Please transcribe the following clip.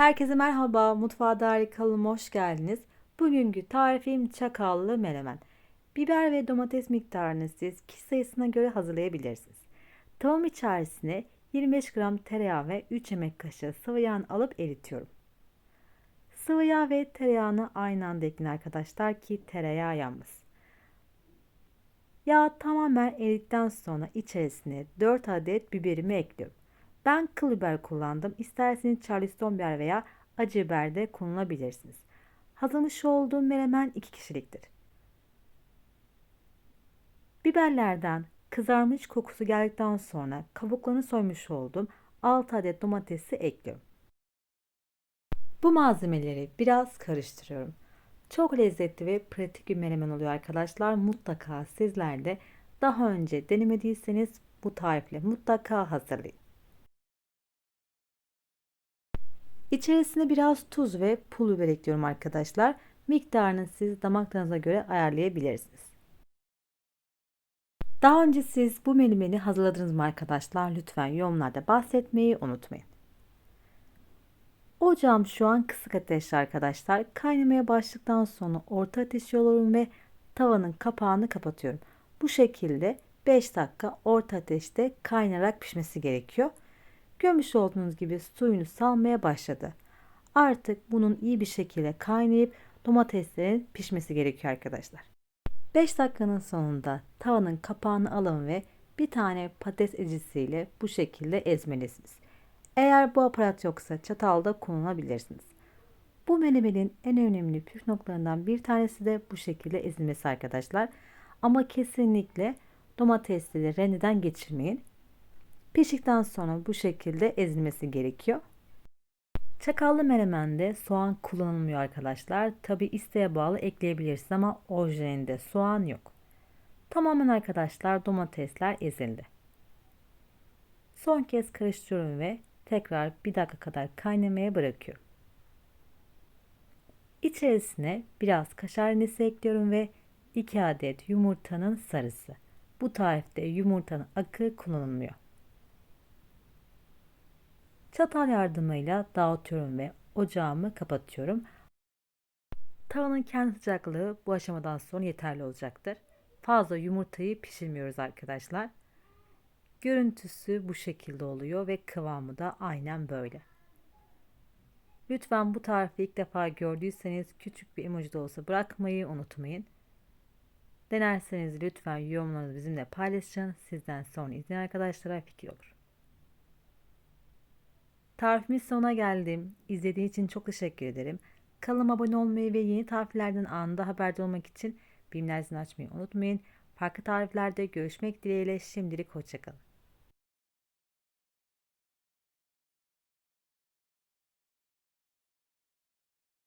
Herkese merhaba, Mutfağa Dair kanalıma hoş geldiniz. Bugünkü tarifim çakallı menemen. Biber ve domates miktarını siz kişi sayısına göre hazırlayabilirsiniz. Tavam içerisine 25 gram tereyağı ve 3 yemek kaşığı sıvı yağ alıp eritiyorum. Sıvı yağ ve tereyağını aynı anda ekleyin arkadaşlar ki tereyağı yanmasın. Yağ tamamen eridikten sonra içerisine 4 adet biberimi ekliyorum. Ben kıl biber kullandım. İsterseniz charleston biber veya acı biber de kullanabilirsiniz. Hazırlamış olduğum menemen 2 kişiliktir. Biberlerden kızarmış kokusu geldikten sonra kabuklarını soymuş olduğum 6 adet domatesi ekliyorum. Bu malzemeleri biraz karıştırıyorum. Çok lezzetli ve pratik bir menemen oluyor arkadaşlar. Mutlaka sizler de daha önce denemediyseniz bu tarifle mutlaka hazırlayın. İçerisine biraz tuz ve pul biber ekliyorum arkadaşlar. Miktarını siz damak tadınıza göre ayarlayabilirsiniz. Daha önce siz bu menemeni hazırladınız mı arkadaşlar? Lütfen yorumlarda bahsetmeyi unutmayın. Ocağım şu an kısık ateşte arkadaşlar. Kaynamaya başladıktan sonra orta ateşe alıyorum ve tavanın kapağını kapatıyorum. Bu şekilde 5 dakika orta ateşte kaynarak pişmesi gerekiyor. Görmüş olduğunuz gibi suyunu salmaya başladı. Artık bunun iyi bir şekilde kaynayıp domateslerin pişmesi gerekiyor arkadaşlar. 5 dakikanın sonunda tavanın kapağını alın ve bir tane patates ezicisiyle bu şekilde ezmelisiniz. Eğer bu aparat yoksa çatalda kullanabilirsiniz. Bu menemenin en önemli püf noktalarından bir tanesi de bu şekilde ezilmesi arkadaşlar. Ama kesinlikle domatesleri rendeden geçirmeyin. Piştikten sonra bu şekilde ezilmesi gerekiyor. Çakallı menemende soğan kullanılmıyor arkadaşlar. Tabi isteğe bağlı ekleyebilirsiniz ama orijinalinde soğan yok. Tamamen arkadaşlar domatesler ezildi. Son kez karıştırıyorum ve tekrar bir dakika kadar kaynamaya bırakıyorum. İçerisine biraz kaşar rendesi ekliyorum ve 2 adet yumurtanın sarısı. Bu tarifte yumurtanın akı kullanılmıyor. Çatal yardımıyla dağıtıyorum ve ocağımı kapatıyorum. Tavanın kendi sıcaklığı bu aşamadan sonra yeterli olacaktır. Fazla yumurtayı pişirmiyoruz arkadaşlar. Görüntüsü bu şekilde oluyor ve kıvamı da aynen böyle. Lütfen bu tarifi ilk defa gördüyseniz küçük bir emoji de olsa bırakmayı unutmayın. Denerseniz lütfen yorumlarınızı bizimle paylaşın. Sizden sonra izleyen arkadaşlara fikir olur. Tarifimin sonuna geldim. İzlediğiniz için çok teşekkür ederim. Kanalıma abone olmayı ve yeni tariflerden anında haberdar olmak için bildirimleri açmayı unutmayın. Farklı tariflerde görüşmek dileğiyle şimdilik hoşçakalın.